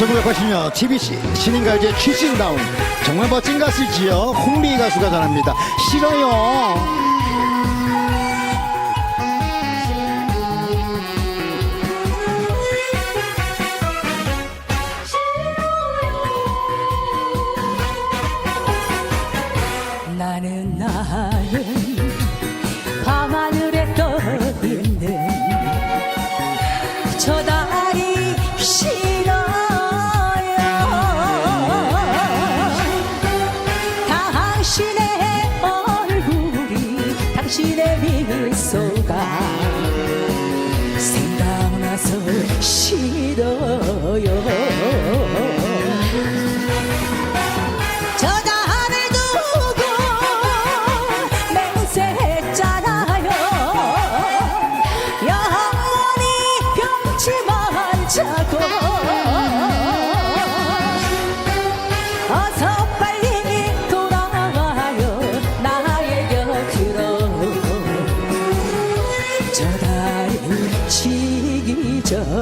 1980년 TBC 신인가요제 취신다운 정말 멋진 가수지요. 홍미 가수가 전합니다. 싫어요 당신의 미소가 생각나서 싫어요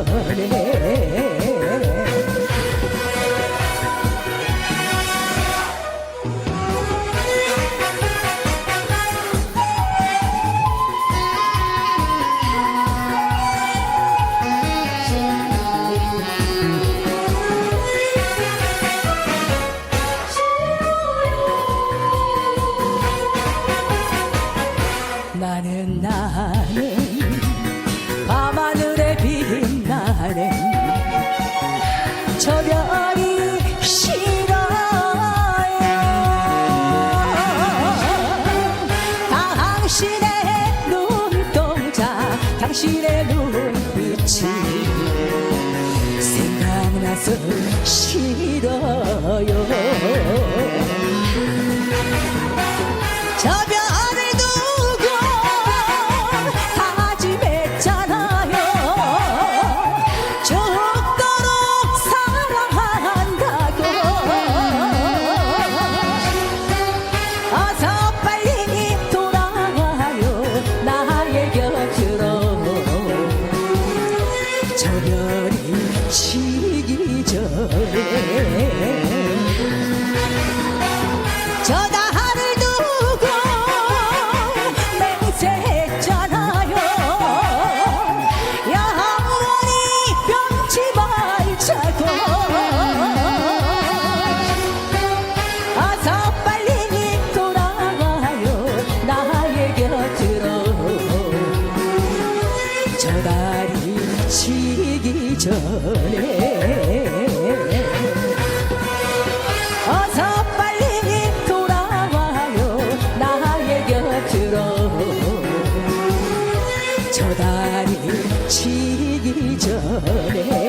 지 당신의 눈동자 당신의 눈빛이 생각나서 싫어요 저 달이 지기 전에 어서 빨리 돌아와요. 나의 곁으로. 저 달이 지기 전에